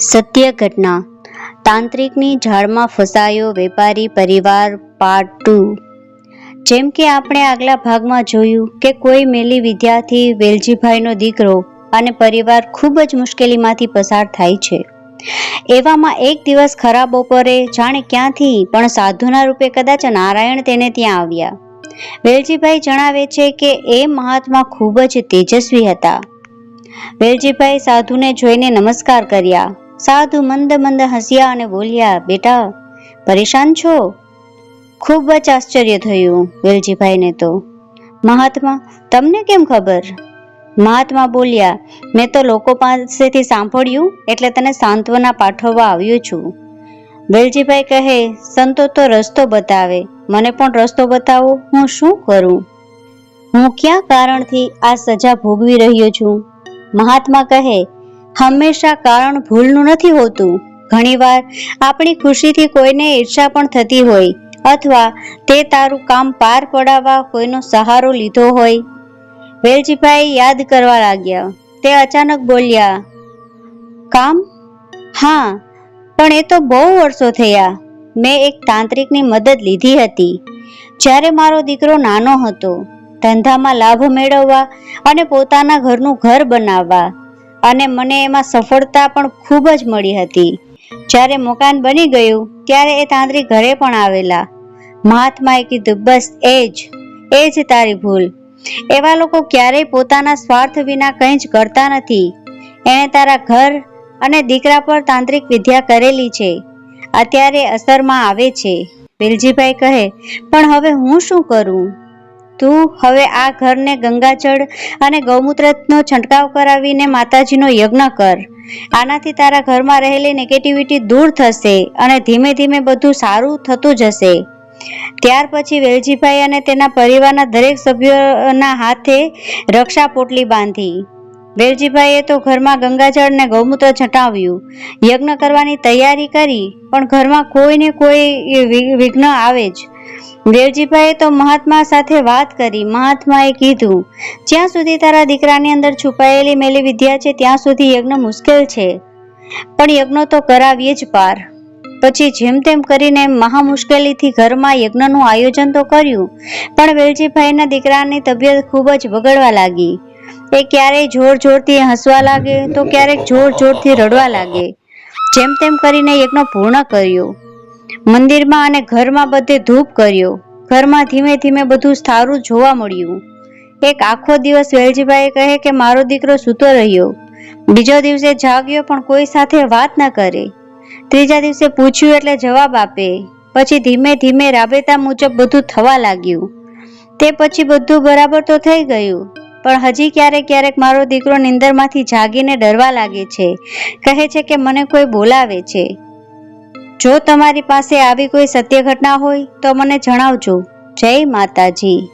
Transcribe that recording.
સત્ય ઘટના. તાંત્રિકની જાળમાં ફસાયો વેપારી પરિવાર પાર્ટ ટુ જેમ કે આપણે આગલા ભાગમાં જોયું કે કોઈ મેલી વિદ્યાર્થી વેલજીભાઈનો દીકરો અને પરિવાર ખૂબ જ મુશ્કેલીમાંથી પસાર થાય છે. એવામાં એક દિવસ ખરાબ બપોરે જાણે ક્યાંથી પણ સાધુના રૂપે કદાચ નારાયણ તેને ત્યાં આવ્યા. વેલજીભાઈ જણાવે છે કે એ મહાત્મા ખૂબ જ તેજસ્વી હતા. વેલજીભાઈ સાધુને જોઈને નમસ્કાર કર્યા. સાધુ મંદ મંદ હસ્યા અને બોલ્યા, બેટા, પરેશાન છો? ખૂબ જ આશ્ચર્ય થયું વેલજીભાઈને તો. મહાત્મા, તમને કેમ ખબર? મહાત્મા બોલ્યા, મેં તો લોકો પાસેથી સાંભળ્યું, એટલે તને સાંત્વના પાઠવવા આવ્યો છું. વેલજીભાઈ કહે, સંતો તો રસ્તો બતાવે. મને પણ રસ્તો બતાવો, હું શું કરું? હું ક્યાં કારણથી આ સજા ભોગવી રહ્યો છું? મહાત્મા કહે હંમેશા કારણ ભૂલનું નથી હોતું. ઘણીવાર આપણી ખુશીથી કોઈને ઈર્ષા પણ થતી હોય અથવા તે તારું કામ પાર પડાવવા કોઈનો સહારો લીધો હોય. વેલજીભાઈ યાદ કરવા લાગ્યા. તે અચાનક બોલ્યા, કામ? હા, પણ એ તો બહુ વર્ષો થયા. મેં એક તાંત્રિકની મદદ લીધી હતી. જ્યારે મારો દીકરો નાનો હતો, ધંધામાં લાભ મેળવવા અને પોતાના ઘરનું ઘર બનાવવા. અને મને એમાં સફળતા પણ ખૂબ જ મળી હતી. જ્યારે મકાન બની ગયું, ત્યારે એ તાંત્રિક ઘરે પણ આવેલા. મહાત્માએ કીધું, બસ એ જ એ જ તારી ભૂલ. એવા લોકો ક્યારેય પોતાના સ્વાર્થ વિના કંઈ જ કરતા નથી. એણે તારા ઘર અને દીકરા પર તાંત્રિક વિદ્યા કરેલી છે. અત્યારે અસરમાં આવે છે. વેલજીભાઈ કહે, પણ હવે હું શું કરું? તું હવે આ ઘરને ગંગાજળ અને ગૌમૂત્રનો છંટકાવ કરાવીને માતાજીનો યજ્ઞ કર. આનાથી તારા ઘરમાં રહેલી નેગેટિવિટી દૂર થશે અને ધીમે ધીમે બધું સારું થતું જશે. ત્યાર પછી વેલજીભાઈ અને તેના પરિવારના દરેક સભ્યોના હાથે રક્ષા પોટલી બાંધી. વેલજીભાઈએ તો ઘરમાં ગંગાજળ અને ગૌમૂત્ર છટાવ્યું. યજ્ઞ કરવાની તૈયારી કરી, પણ ઘરમાં કોઈ ને કોઈ વિઘ્ન આવે જ. વેલજીભાઈએ તો મહાત્મા સાથે વાત કરી. મહાત્માએ કીધું, જ્યાં સુધી તારા દીકરાની અંદર છુપાયેલી મેલી વિદ્યા છે, ત્યાં સુધી યજ્ઞ મુશ્કેલ છે. પણ યજ્ઞ તો કરાવીએ જ પાર. પછી જેમ તેમ કરીને મહા મુશ્કેલીથી ઘરમાં યજ્ઞનું આયોજન તો કર્યું, પણ વેલજીભાઈના દીકરાની તબિયત ખૂબ જ બગડવા લાગી. એ ક્યારેય જોર જોરથી હસવા લાગે તો ક્યારેક જોર જોરથી રડવા લાગે. જેમ તેમ કરીને યજ્ઞ પૂર્ણ કર્યો. મંદિરમાં અને ઘરમાં બધે ધૂપ કર્યો. ઘરમાં ધીમે ધીમે બધું સારું જોવા મળ્યું. એક આખો દિવસ વેલજીભાઈ કહે કે મારો દીકરો સૂતો રહ્યો. બીજો દિવસે જાગ્યો પણ કોઈ સાથે વાત ન કરે. ત્રીજા દિવસે પૂછ્યું એટલે જવાબ આપે. પછી ધીમે ધીમે રાબેતા મુજબ બધું થવા લાગ્યું. તે પછી બધું બરાબર તો થઈ ગયું. પણ હજી ક્યારેક ક્યારેક મારો દીકરો નિંદરમાંથી જાગીને ડરવા લાગે છે. કહે છે કે મને કોઈ બોલાવે છે. જો તમારી પાસે આવી કોઈ સત્ય ઘટના હોય તો મને જણાવજો. જય માતાજી.